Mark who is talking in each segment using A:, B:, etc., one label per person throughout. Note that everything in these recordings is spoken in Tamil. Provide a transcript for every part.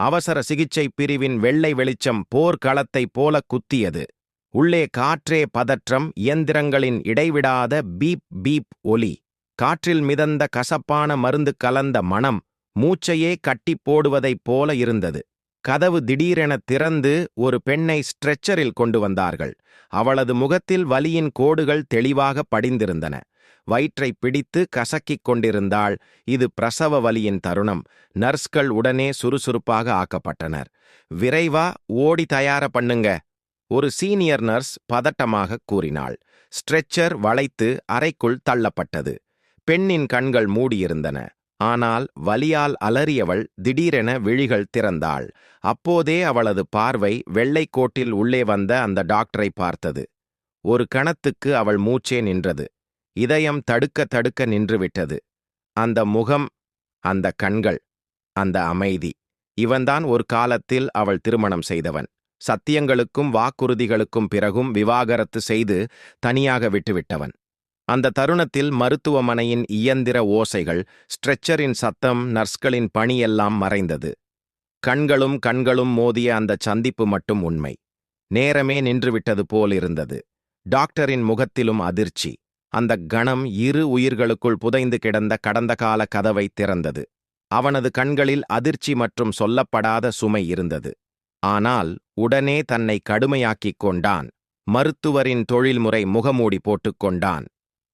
A: அவசர சிகிச்சை பிரிவின் வெள்ளை வெளிச்சம் போர்க்களத்தைப் போல குத்தியது. உள்ளே காற்றே பதற்றம் இயந்திரங்களின் இடைவிடாத பீப் பீப் ஒலி. காற்றில் மிதந்த கசப்பான மருந்து கலந்த மணம் மூச்சையே கட்டி போடுவதைப் போல இருந்தது. கதவு திடீரென திறந்து ஒரு பெண்ணை ஸ்ட்ரெச்சரில் கொண்டு வந்தார்கள். அவளது முகத்தில் வலியின் கோடுகள் தெளிவாக படிந்திருந்தன. வயிற்றை பிடித்து கசக்கிக் கொண்டிருந்தாள். இது பிரசவ வலியின் தருணம். நர்ஸ்கள் உடனே சுறுசுறுப்பாக ஆக்கப்பட்டனர். விரைவா ஓடி தயார பண்ணுங்க ஒரு சீனியர் நர்ஸ் பதட்டமாக கூறினாள். ஸ்ட்ரெச்சர் வளைத்து அறைக்குள் தள்ளப்பட்டது. பெண்ணின் கண்கள் மூடியிருந்தன. ஆனால் வலியால் அலறியவள் திடீரென விழிகள் திறந்தாள். அப்போதே அவளது பார்வை வெள்ளைக் கோட்டில் உள்ளே வந்த அந்த டாக்டரை பார்த்தது. ஒரு கணத்துக்கு அவள் மூச்சே நின்றது. இதயம் தடுக்க தடுக்க நின்றுவிட்டது. அந்த முகம் அந்த கண்கள் அந்த அமைதி. இவன்தான் ஒரு காலத்தில் அவள் திருமணம் செய்தவன். சத்தியங்களுக்கும் வாக்குறுதிகளுக்கும் பிறகும் விவாகரத்து செய்து தனியாக விட்டுவிட்டவன். அந்த தருணத்தில் மருத்துவமனையின் இயந்திர ஓசைகள் ஸ்ட்ரெச்சரின் சத்தம் நர்ஸ்களின் பணியெல்லாம் மறைந்தது. கண்களும் கண்களும் மோதிய அந்த சந்திப்பு மட்டும் உண்மை. நேரமே நின்றுவிட்டது போல் இருந்தது டாக்டரின் முகத்திலும் அதிர்ச்சி. அந்த கணம் இரு உயிர்களுக்குள் புதைந்து கிடந்த கடந்த கால கதவை திறந்தது. அவனது கண்களில் அதிர்ச்சி மற்றும் சொல்லப்படாத சுமை இருந்தது. ஆனால் உடனே தன்னை கடுமையாக்கிக் கொண்டான். மருத்துவரின் தொழில்முறை முகமூடி போட்டுக்கொண்டான்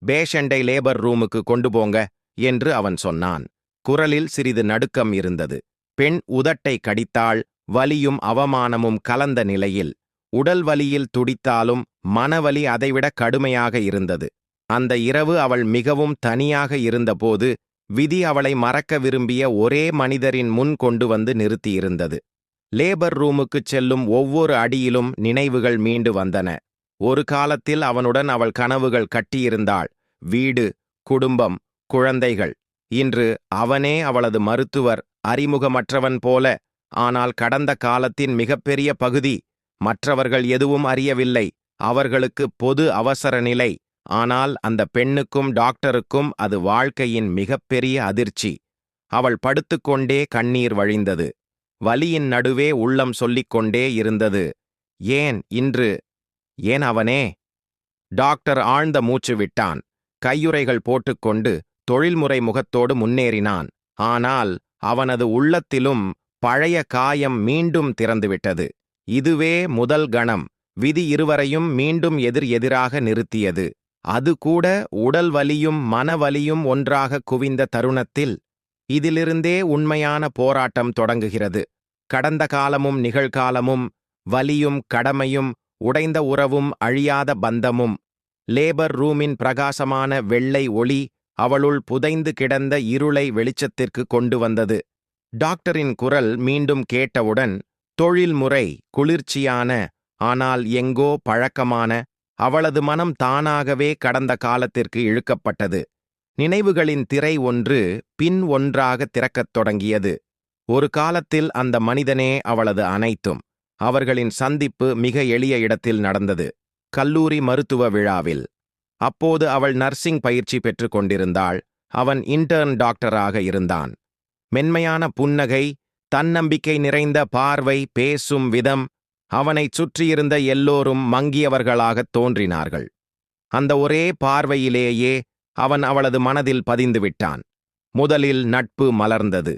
A: பேஷண்டை லேபர் ரூமுக்கு கொண்டு போங்க என்று அவன் சொன்னான். குரலில் சிறிது நடுக்கம் இருந்தது. பெண் உதட்டை கடித்தாள். வலியும் அவமானமும் கலந்த நிலையில். உடல் வலியில் துடித்தாலும் மனவலி அதைவிட கடுமையாக இருந்தது. அந்த இரவு அவள் மிகவும் தனியாக இருந்தபோது விதி அவளை மறக்க விரும்பிய ஒரே மனிதரின் முன் கொண்டு வந்து நிறுத்தியிருந்தது. லேபர் ரூமுக்குச் செல்லும் ஒவ்வொரு அடியிலும் நினைவுகள் மீண்டு வந்தன. ஒரு காலத்தில் அவனுடன் அவள் கனவுகள் கட்டியிருந்தாள். வீடு குடும்பம் குழந்தைகள். இன்று அவனே அவளது மருத்துவர் அறிமுகமற்றவன் போல. ஆனால் கடந்த காலத்தின் மிகப்பெரிய பகுதி மற்றவர்கள் எதுவும் அறியவில்லை. அவர்களுக்கு பொது அவசர நிலை. ஆனால் அந்த பெண்ணுக்கும் டாக்டருக்கும் அது வாழ்க்கையின் மிகப்பெரிய அதிர்ச்சி. அவள் படுத்துக்கொண்டே கண்ணீர் வழிந்தது. வலியின் நடுவே உள்ளம் சொல்லிக் கொண்டே இருந்தது. ஏன் இன்று? ஏன் அவனே? டாக்டர் ஆழ்ந்த மூச்சு விட்டான். கையுறைகள் போட்டுக்கொண்டு தொழில்முறை முகத்தோடு முன்னேறினான். ஆனால் அவனது உள்ளத்திலும் பழைய காயம் மீண்டும் திறந்துவிட்டது. இதுவே முதல் கணம். விதி இருவரையும் மீண்டும் எதிர் எதிராக நிறுத்தியது. அது கூட உடல் வலியும் மனவலியும் ஒன்றாக குவிந்த தருணத்தில் இதிலிருந்தே உண்மையான போராட்டம் தொடங்குகிறது. கடந்த காலமும் நிகழ்காலமும் வலியும் கடமையும் உடைந்த உறவும் அழியாத பந்தமும். லேபர் ரூமின் பிரகாசமான வெள்ளை ஒளி அவளுள் புதைந்து கிடந்த இருளை வெளிச்சத்திற்கு கொண்டு வந்தது. டாக்டரின் குரல் மீண்டும் கேட்டவுடன் தொழில்முறை குளிர்ச்சியான ஆனால் எங்கோ பழக்கமான அவளது மனம் தானாகவே கடந்த காலத்திற்கு இழுக்கப்பட்டது. நினைவுகளின் திரை ஒன்று பின் ஒன்றாக திறக்கத் தொடங்கியது. ஒரு காலத்தில் அந்த மனிதனே அவளது அனைத்தும். அவர்களின் சந்திப்பு மிக எளிய இடத்தில் நடந்தது. கல்லூரி மருத்துவ விழாவில். அப்போது அவள் நர்சிங் பயிற்சி பெற்றுக் கொண்டிருந்தாள். அவன் இன்டர்ன் டாக்டராக இருந்தான். மென்மையான புன்னகை தன்னம்பிக்கை நிறைந்த பார்வை பேசும் விதம் அவனைச் சுற்றியிருந்த எல்லோரும் மங்கியவர்களாகத் தோன்றினார்கள். அந்த ஒரே பார்வையிலேயே அவன் அவளது மனதில் பதிந்து விட்டான் முதலில் நட்பு மலர்ந்தது.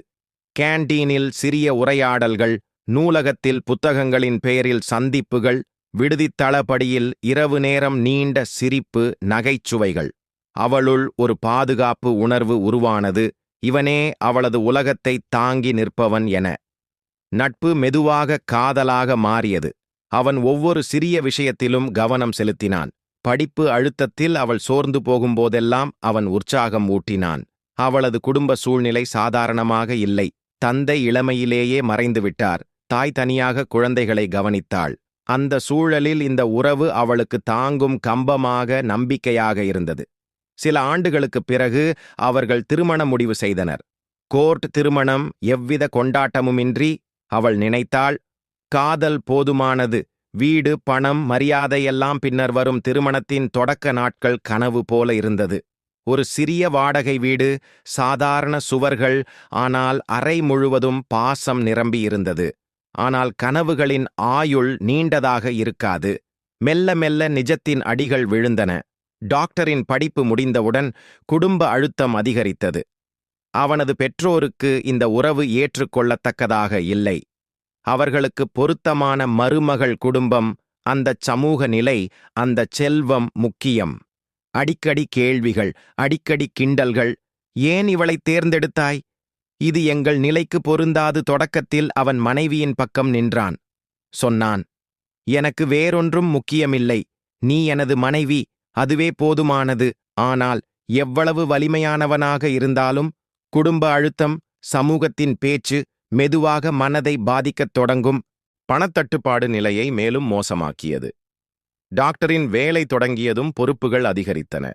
A: கேண்டீனில் சிறிய உரையாடல்கள் நூலகத்தில் புத்தகங்களின் பெயரில் சந்திப்புகள் விடுதித்தளபடியில் இரவு நேரம் நீண்ட சிரிப்பு நகைச்சுவைகள். அவளுள் ஒரு பாதுகாப்பு உணர்வு உருவானது. இவனே அவளது உலகத்தை தாங்கி நிற்பவன் என. நட்பு மெதுவாக காதலாக மாறியது. அவன் ஒவ்வொரு சிறிய விஷயத்திலும் கவனம் செலுத்தினான். படிப்பு அழுத்தத்தில் அவள் சோர்ந்து போகும்போதெல்லாம் அவன் உற்சாகம் ஊட்டினான். அவளது குடும்ப சூழ்நிலை சாதாரணமாக இல்லை. தந்தை இளமையிலேயே மறைந்துவிட்டார் தாய் தனியாக குழந்தைகளை கவனித்தாள். அந்த சூழலில் இந்த உறவு அவளுக்கு தாங்கும் கம்பமாக நம்பிக்கையாக இருந்தது. சில ஆண்டுகளுக்குப் பிறகு அவர்கள் திருமண முடிவு செய்தனர். கோர்ட் திருமணம் எவ்வித கொண்டாட்டமுமின்றி அவள் நினைத்தாள் காதல் போதுமானது வீடு பணம் மரியாதையெல்லாம் பின்னர் வரும் திருமணத்தின் தொடக்க நாட்கள் கனவு போல இருந்தது. ஒரு சிறிய வாடகை வீடு சாதாரண சுவர்கள் ஆனால் அறை முழுவதும் பாசம் நிரம்பியிருந்தது ஆனால் கனவுகளின் ஆயுள் நீண்டதாக இருக்காது. மெல்ல மெல்ல நிஜத்தின் அடிகள் விழுந்தன. டாக்டரின் படிப்பு முடிந்தவுடன் குடும்ப அழுத்தம் அதிகரித்தது. அவனது பெற்றோருக்கு இந்த உறவு ஏற்றுக்கொள்ளத்தக்கதாக இல்லை. அவர்களுக்கு பொருத்தமான மருமகள் குடும்பம் அந்தச் சமூக நிலை அந்தச் செல்வம் முக்கியம். அடிக்கடி கேள்விகள் அடிக்கடி கிண்டல்கள் ஏன் இவளை தேர்ந்தெடுத்தாய்? இது எங்கள் நிலைக்கு பொருந்தாது தொடக்கத்தில் அவன் மனைவியின் பக்கம் நின்றான். சொன்னான் எனக்கு வேறொன்றும் முக்கியமில்லை. நீ எனது மனைவி அதுவே போதுமானது. ஆனால் எவ்வளவு வலிமையானவனாக இருந்தாலும் குடும்ப அழுத்தம் சமூகத்தின் பேச்சு மெதுவாக மனதை பாதிக்கத் தொடங்கும் பணத்தட்டுப்பாடு நிலையை மேலும் மோசமாக்கியது. டாக்டரின் வேலை தொடங்கியதும் பொறுப்புகள் அதிகரித்தன.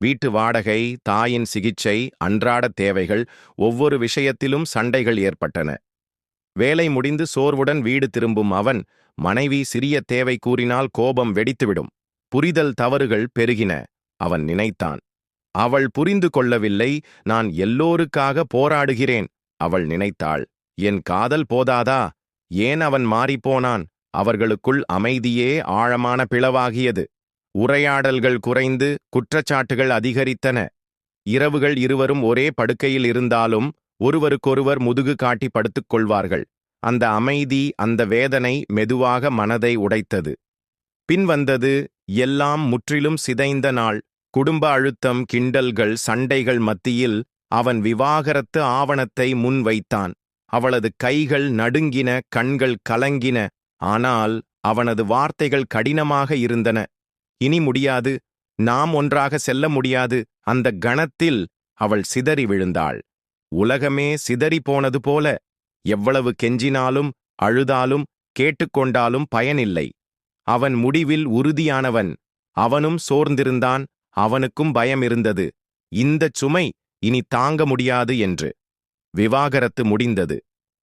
A: வீட்டு வாடகை தாயின் சிகிச்சை அன்றாட தேவைகள் ஒவ்வொரு விஷயத்திலும் சண்டைகள் ஏற்பட்டன. வேலை முடிந்து சோர்வுடன் வீடு திரும்பும் அவன் மனைவி சிறிய தேவை கூறினால் கோபம் வெடித்துவிடும். புரிதல் தவறுகள் பெருகின அவன் நினைத்தான். அவள் புரிந்து கொள்ளவில்லை நான் எல்லோருக்காக போராடுகிறேன் அவள் நினைத்தாள். என் காதல் போதாதா? ஏன் அவன் மாறிப்போனான்? அவர்களுக்குள் அமைதியே ஆழமான பிளவாகியது. உரையாடல்கள் குறைந்து குற்றச்சாட்டுகள் அதிகரித்தன. இரவுகள் இருவரும் ஒரே படுக்கையில் இருந்தாலும் ஒருவருக்கொருவர் முதுகு காட்டி படுத்துக் கொள்வார்கள். அந்த அமைதி அந்த வேதனை மெதுவாக மனதை உடைத்தது. பின்வந்தது எல்லாம் முற்றிலும் சிதைந்த நாள். குடும்ப அழுத்தம் கிண்டல்கள் சண்டைகள் மத்தியில் அவன் விவாகரத்து ஆவணத்தை முன்வைத்தான் அவளது கைகள் நடுங்கின கண்கள் கலங்கின ஆனால் அவனது வார்த்தைகள் கடினமாக இருந்தன. இனி முடியாது நாம் ஒன்றாக செல்ல முடியாது அந்த கணத்தில் அவள் சிதறி விழுந்தாள். உலகமே சிதறி போனது போல எவ்வளவு கெஞ்சினாலும் அழுதாலும் கேட்டுக்கொண்டாலும் பயனில்லை. அவன் முடிவில் உறுதியானவன் அவனும் சோர்ந்திருந்தான் அவனுக்கும் பயம் இருந்தது இந்தச் சுமை இனி தாங்க முடியாது என்று. விவாகரத்து முடிந்தது.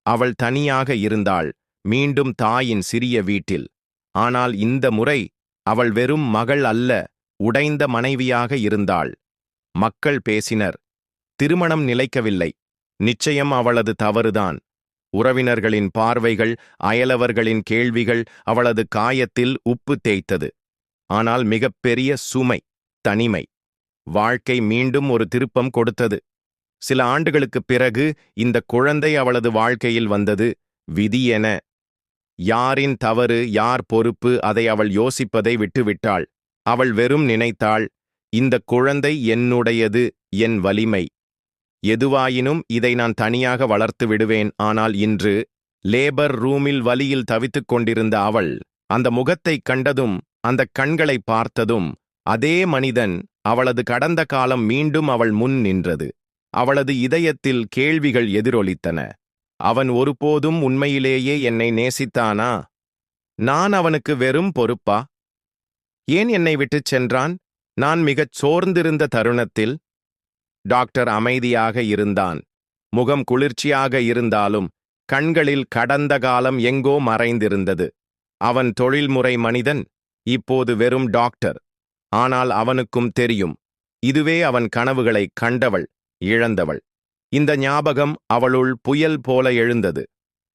A: அவள் தனியாக இருந்தாள். மீண்டும் தாயின் சிறிய வீட்டில். ஆனால் இந்த முறை அவள் வெறும் மகள் அல்ல உடைந்த மனைவியாக இருந்தாள். மக்கள் பேசினர். திருமணம் நிலைக்கவில்லை. நிச்சயம் அவளது தவறுதான். உறவினர்களின் பார்வைகள் அயலவர்களின் கேள்விகள் அவளது காயத்தில் உப்பு தேய்த்தது. ஆனால் மிகப்பெரிய சுமை. தனிமை. வாழ்க்கை மீண்டும் ஒரு திருப்பம் கொடுத்தது. சில ஆண்டுகளுக்குப் பிறகு இந்த குழந்தை அவளது வாழ்க்கையில் வந்தது விதி என. யாரின் தவறு யார் பொறுப்பு அதை அவள் யோசிப்பதை விட்டுவிட்டாள். அவள் வெறும் நினைத்தாள் இந்த குழந்தை என்னுடையது என் வலிமை. எதுவாயினும் இதை நான் தனியாக வளர்த்து விடுவேன். ஆனால் இன்று லேபர் ரூமில் வலியில் தவித்துக் கொண்டிருந்த அவள் அந்த முகத்தைக் கண்டதும் அந்த கண்களை பார்த்ததும் அதே மனிதன் அவளது கடந்த காலம் மீண்டும் அவள் முன் நின்றது. அவளது இதயத்தில் கேள்விகள் எதிரொலித்தன. அவன் ஒருபோதும் உண்மையிலேயே என்னை நேசித்தானா? நான் அவனுக்கு வெறும் பொறுப்பா? ஏன் என்னை விட்டுச் சென்றான்? நான் மிகச் சோர்ந்திருந்த தருணத்தில்? டாக்டர் அமைதியாக இருந்தான். முகம் குளிர்ச்சியாக இருந்தாலும் கண்களில் கடந்த காலம் எங்கோ மறைந்திருந்தது. அவன் தொழில்முறை மனிதன் இப்போது வெறும் டாக்டர். ஆனால் அவனுக்கும் தெரியும். இதுவே அவன் கனவுகளை கண்டவள் இழந்தவள். இந்த ஞாபகம் அவளுள் புயல் போல எழுந்தது.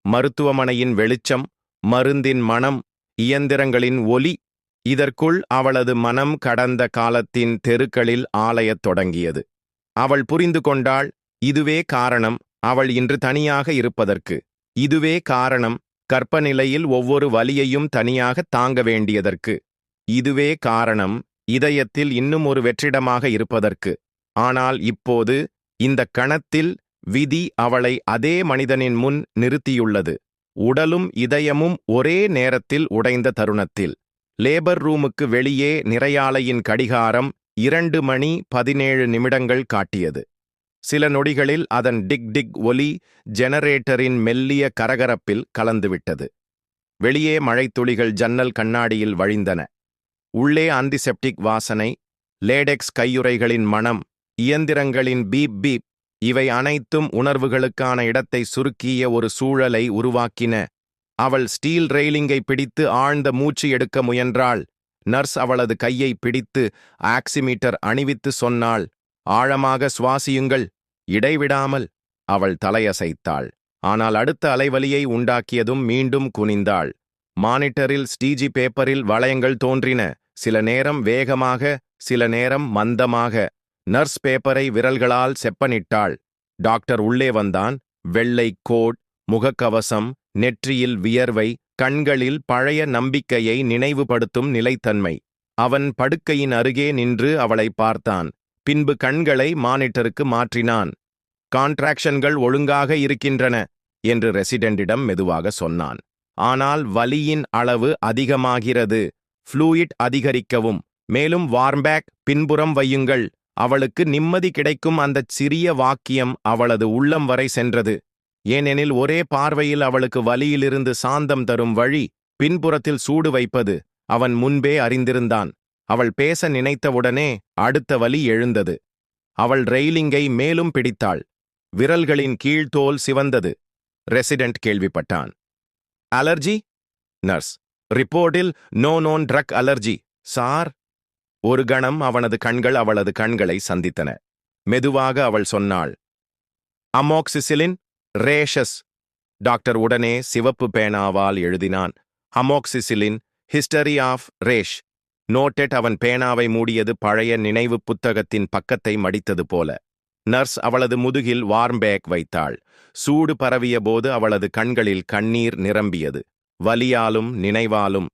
A: மருத்துவமனையின் வெளிச்சம் மருந்தின் மனம் இயந்திரங்களின் ஒலி இதற்குள் அவளது மனம் கடந்த காலத்தின் தெருக்களில் ஆலயத் தொடங்கியது. அவள் புரிந்து கொண்டாள் இதுவே காரணம் அவள் இன்று தனியாக இருப்பதற்கு. இதுவே காரணம் கற்பநிலையில் ஒவ்வொரு வலியையும் தனியாக தாங்க வேண்டியதற்கு. இதுவே காரணம் இதயத்தில் இன்னும் ஒரு வெற்றிடமாக இருப்பதற்கு. ஆனால் இப்போது இந்த கணத்தில் விதி அவளை அதே மனிதனின் முன் நிறுத்தியுள்ளது. உடலும் இதயமும் ஒரே நேரத்தில் உடைந்த தருணத்தில். லேபர் ரூமுக்கு வெளியே நிறையாலையின் கடிகாரம் இரண்டு மணி பதினேழு நிமிடங்கள் காட்டியது. சில நொடிகளில் அதன் டிக் டிக் ஒலி ஜெனரேட்டரின் மெல்லிய கரகரப்பில் கலந்துவிட்டது. வெளியே மழைத்துளிகள் ஜன்னல் கண்ணாடியில் வழிந்தன. உள்ளே ஆன்டிசெப்டிக் வாசனை லேடெக்ஸ் கையுறைகளின் மனம் இயந்திரங்களின் பீப் பீப் இவை அனைத்தும் உணர்வுகளுக்கான இடத்தை சுருக்கிய ஒரு சூழலை உருவாக்கின. அவள் ஸ்டீல் ரெயிலிங்கை பிடித்து ஆழ்ந்த மூச்சு எடுக்க முயன்றாள். நர்ஸ் அவளது கையை பிடித்து ஆக்சிமீட்டர் அணிவித்து சொன்னாள். ஆழமாக சுவாசியுங்கள் இடைவிடாமல் அவள் தலையசைத்தாள். ஆனால் அடுத்த அலைவலியை உண்டாக்கியதும் மீண்டும் குனிந்தாள். மானிட்டரில் ஸ்டீஜி பேப்பரில் வளையங்கள் தோன்றின. சில நேரம் வேகமாக சில நேரம் மந்தமாக. நர்ஸ் பேப்பரை விரல்களால் செப்பனிட்டாள். டாக்டர் உள்ளே வந்தான். வெள்ளை கோட் முகக்கவசம் நெற்றியில் வியர்வை கண்களில் பழைய நம்பிக்கையை நினைவுபடுத்தும் நிலைத்தன்மை. அவன் படுக்கையின் அருகே நின்று அவளை பார்த்தான். பின்பு கண்களை மானிட்டருக்கு மாற்றினான். கான்ட்ராக்ஷன்கள் ஒழுங்காக இருக்கின்றன என்று ரெசிடெண்டிடம் மெதுவாக சொன்னான். ஆனால் வலியின் அளவு அதிகமாகிறது. ஃப்ளூயிட் அதிகரிக்கவும். மேலும் வார்ம்பேக் பின்புறம் வையுங்கள். அவளுக்கு நிம்மதி கிடைக்கும் அந்தச் சிறிய வாக்கியம் அவளது உள்ளம் வரை சென்றது. ஏனெனில் ஒரே பார்வையில் அவளுக்கு வலியிலிருந்து சாந்தம் தரும் வழி பின்புறத்தில் சூடு வைப்பது. அவன் முன்பே அறிந்திருந்தான். அவள் பேச நினைத்தவுடனே அடுத்த வலி எழுந்தது. அவள் ரெயிலிங்கை மேலும் பிடித்தாள். விரல்களின் கீழ்த்தோல் சிவந்தது. ரெசிடென்ட் கேள்விப்பட்டான். அலர்ஜி? நர்ஸ். ரிப்போர்ட்டில் no known drug allergy. Sir? ஒரு கணம் அவனது கண்கள் அவளது கண்களை சந்தித்தன. மெதுவாக அவள் சொன்னாள். அமோக்சிசிலின்? ரேஷஸ். டாக்டர் உடனே சிவப்பு பேனாவால் எழுதினான். அமோக்சிசிலின் ஹிஸ்டரி ஆஃப் ரேஷ். நோட்டெட் அவன் பேனாவை மூடியது பழைய நினைவு புத்தகத்தின் பக்கத்தை மடித்தது போல. நர்ஸ் அவளது முதுகில் வார்ம்பேக் வைத்தாள். சூடு பரவிய போது அவளது கண்களில் கண்ணீர் நிரம்பியது. வலியாலும் நினைவாலும்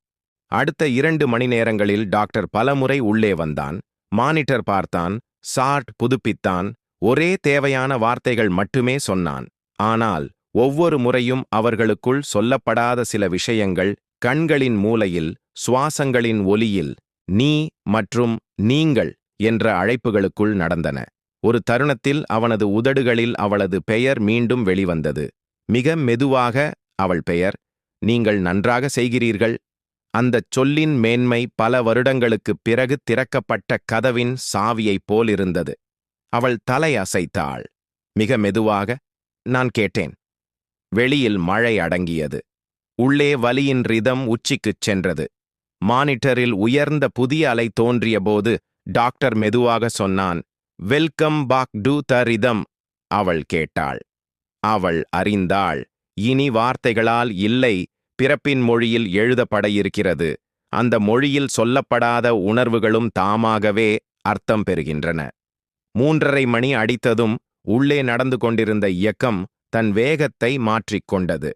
A: அடுத்த இரண்டு மணி நேரங்களில் டாக்டர் பலமுறை உள்ளே வந்தான். மானிட்டர் பார்த்தான். சார்ட் புதுப்பித்தான். ஒரே தேவையான வார்த்தைகள் மட்டுமே சொன்னான். ஆனால் ஒவ்வொரு முறையும் அவர்களுக்குள் சொல்லப்படாத சில விஷயங்கள் கண்களின் மூலையில் சுவாசங்களின் ஒலியில் நீ மற்றும் நீங்கள் என்ற அழைப்புகளுக்குள் நடந்தன. ஒரு தருணத்தில் அவனது உதடுகளில் அவளது பெயர் மீண்டும் வெளிவந்தது. மிக மெதுவாக அவள் பெயர் நீங்கள் நன்றாக செய்கிறீர்கள். அந்தச் சொல்லின் மேன்மை பல வருடங்களுக்குப் பிறகு திறக்கப்பட்ட கதவின் சாவியைப் போலிருந்தது. அவள் தலை அசைத்தாள். மிக மெதுவாக நான் கேட்டேன். வெளியில் மழை அடங்கியது. உள்ளே வலியின் ரிதம் உச்சிக்குச் சென்றது. மானிட்டரில் உயர்ந்த புதிய அலை தோன்றியபோது டாக்டர் மெதுவாக சொன்னான் welcome back to the rhythm அவள் கேட்டாள். அவள் அறிந்தாள் இனி வார்த்தைகளால் இல்லை பிறப்பின் மொழியில் எழுதப்பட இருக்கிறது அந்த மொழியில் சொல்லப்படாத உணர்வுகளும் தாமாகவே அர்த்தம் பெறுகின்றன. மூன்றரை மணி அடித்ததும் உள்ளே நடந்து கொண்டிருந்த இயக்கம் தன் வேகத்தை மாற்றிக்கொண்டது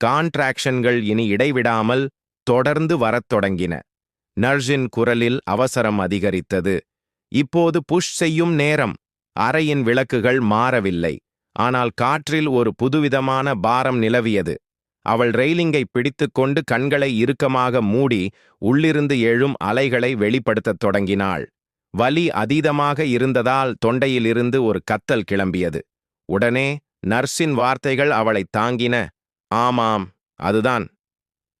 A: கான்ட்ராக்ஷன்கள் இனி இடைவிடாமல் தொடர்ந்து வரத் தொடங்கின. நர்ஜின் குரலில் அவசரம் அதிகரித்தது. இப்போது புஷ் செய்யும் நேரம். அறையின் விளக்குகள் மாறவில்லை. ஆனால் காற்றில் ஒரு புதுவிதமான பாரம் நிலவியது. அவள் ரெயிலிங்கை பிடித்துக்கொண்டு கண்களை இறுக்கமாக மூடி உள்ளிருந்து எழும் அலைகளை வெளிப்படுத்தத் தொடங்கினாள். வலி அதீதமாக இருந்ததால் தொண்டையிலிருந்து ஒரு கத்தல் கிளம்பியது. உடனே நர்ஸின் வார்த்தைகள் அவளை தாங்கின. ஆமாம் அதுதான்.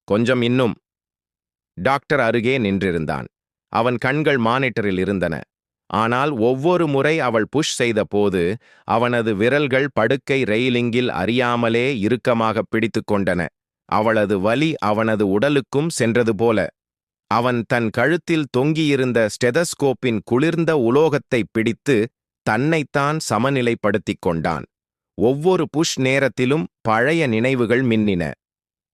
A: கொஞ்சம் இன்னும். டாக்டர் அருகே நின்றிருந்தான். அவன் கண்கள் மானிட்டரில் இருந்தன. ஆனால் ஒவ்வொரு முறை அவள் புஷ் செய்தபோது அவனது விரல்கள் படுக்கை ரெயிலிங்கில் அறியாமலே இறுக்கமாக பிடித்து கொண்டன. அவளது வலி அவனது உடலுக்கும் சென்றது போல. அவன் தன் கழுத்தில் தொங்கியிருந்த ஸ்டெதஸ்கோப்பின் குளிர்ந்த உலோகத்தை பிடித்து தன்னைத்தான் சமநிலைப்படுத்திக் கொண்டான். ஒவ்வொரு புஷ் நேரத்திலும் பழைய நினைவுகள் மின்னின.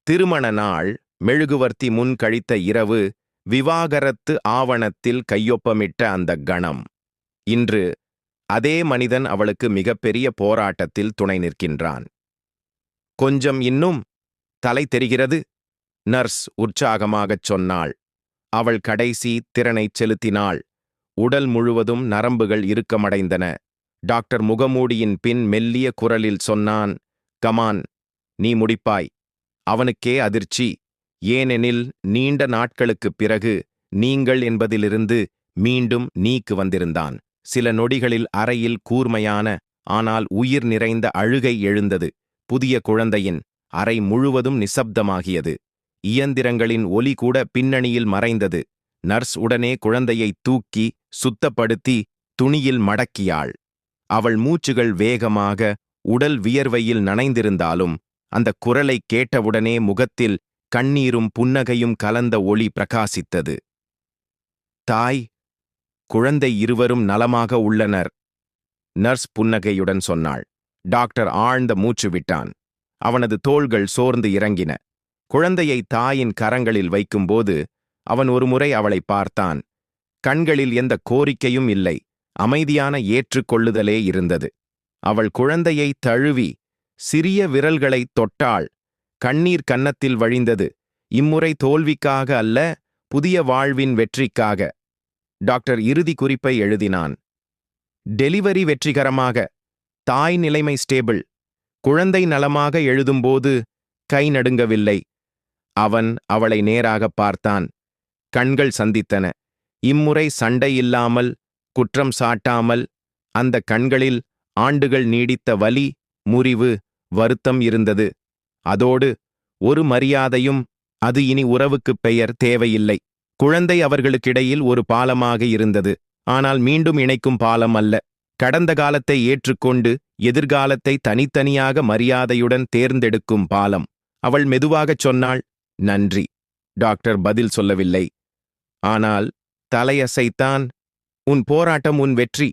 A: திருமண நாள் மெழுகுவர்த்தி முன் கழித்த இரவு விவாகரத்து ஆவணத்தில் கையொப்பமிட்ட அந்த கணம். இன்று அதே மனிதன் அவளுக்கு மிகப்பெரிய போராட்டத்தில் துணை நிற்கின்றான். கொஞ்சம் இன்னும் தலை தெரிகிறது? நர்ஸ் உற்சாகமாகச் சொன்னாள். அவள் கடைசி திறனைச் செலுத்தினாள். உடல் முழுவதும் நரம்புகள் இறுக்கமடைந்தன. டாக்டர் முகமூடியின் பின் மெல்லிய குரலில் சொன்னான் கமான் நீ முடிப்பாய். அவனுக்கே அதிர்ச்சி. ஏனெனில் நீண்ட நாட்களுக்குப் பிறகு நீங்கள் என்பதிலிருந்து மீண்டும் நீக்கு வந்திருந்தான். சில நொடிகளில் அறையில் கூர்மையான ஆனால் உயிர் நிறைந்த அழுகை எழுந்தது. புதிய குழந்தையின் அறை முழுவதும் நிசப்தமாகியது. இயந்திரங்களின் ஒலி கூட பின்னணியில் மறைந்தது. நர்ஸ் உடனே குழந்தையை தூக்கி சுத்தப்படுத்தி துணியில் மடக்கியாள். அவள் மூச்சுகள் வேகமாக உடல் வியர்வையில் நனைந்திருந்தாலும் அந்த குரலை கேட்டவுடனே முகத்தில் கண்ணீரும் புன்னகையும் கலந்த ஒளி பிரகாசித்தது. தாய் குழந்தை இருவரும் நலமாக உள்ளனர் நர்ஸ் புன்னகையுடன் சொன்னாள். டாக்டர் ஆழ்ந்த மூச்சு விட்டான். அவனது தோள்கள் சோர்ந்து இறங்கின. குழந்தையை தாயின் கரங்களில் வைக்கும்போது அவன் ஒருமுறை அவளை பார்த்தான். கண்களில் எந்த கோரிக்கையும் இல்லை. அமைதியான ஏற்றுக்கொள்ளுதலே இருந்தது. அவள் குழந்தையை தழுவி சிறிய விரல்களைத் தொட்டாள். கண்ணீர் கன்னத்தில் வழிந்தது. இம்முறை தோல்விக்காக அல்ல புதிய வாழ்வின் வெற்றிக்காக. டாக்டர் இறுதி குறிப்பை எழுதினான். டெலிவரி வெற்றிகரமாக. தாய் நிலைமை ஸ்டேபிள். குழந்தை நலமாக எழுதும்போது கை நடுங்கவில்லை. அவன் அவளை நேராகப் பார்த்தான். கண்கள் சந்தித்தன. இம்முறை சண்டை இல்லாமல் குற்றம் சாட்டாமல் அந்த கண்களில் ஆண்டுகள் நீடித்த வலி முறிவு வருத்தம் இருந்தது. அதோடு ஒரு மரியாதையும் அது இனி உறவுக்குப் பெயர் தேவையில்லை. குழந்தை அவர்களுக்கிடையில் ஒரு பாலமாக இருந்தது. ஆனால் மீண்டும் இணைக்கும் பாலம் அல்ல. கடந்த காலத்தை ஏற்றுக்கொண்டு எதிர்காலத்தை தனித்தனியாக மரியாதையுடன் தேர்ந்தெடுக்கும் பாலம். அவள் மெதுவாகச் சொன்னாள் நன்றி. டாக்டர் பதில் சொல்லவில்லை. ஆனால் தலையசைத்தான். உன் போராட்டம் உன் வெற்றி.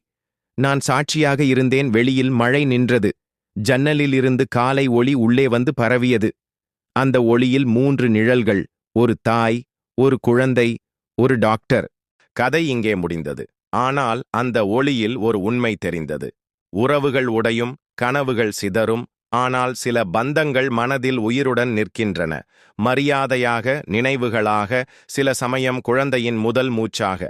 A: நான் சாட்சியாக இருந்தேன் வெளியில் மழை நின்றது. ஜன்னலிலிருந்து காலை ஒளி உள்ளே வந்து பரவியது. அந்த ஒளியில் மூன்று நிழல்கள் ஒரு தாய் ஒரு குழந்தை ஒரு டாக்டர். கதை இங்கே முடிந்தது. ஆனால் அந்த ஒளியில் ஒரு உண்மை தெரிந்தது. உறவுகள் உடையும் கனவுகள் சிதறும் ஆனால் சில பந்தங்கள் மனதில் உயிருடன் நிற்கின்றன. மரியாதையாக நினைவுகளாக சில சமயம் குழந்தையின் முதல் மூச்சாக.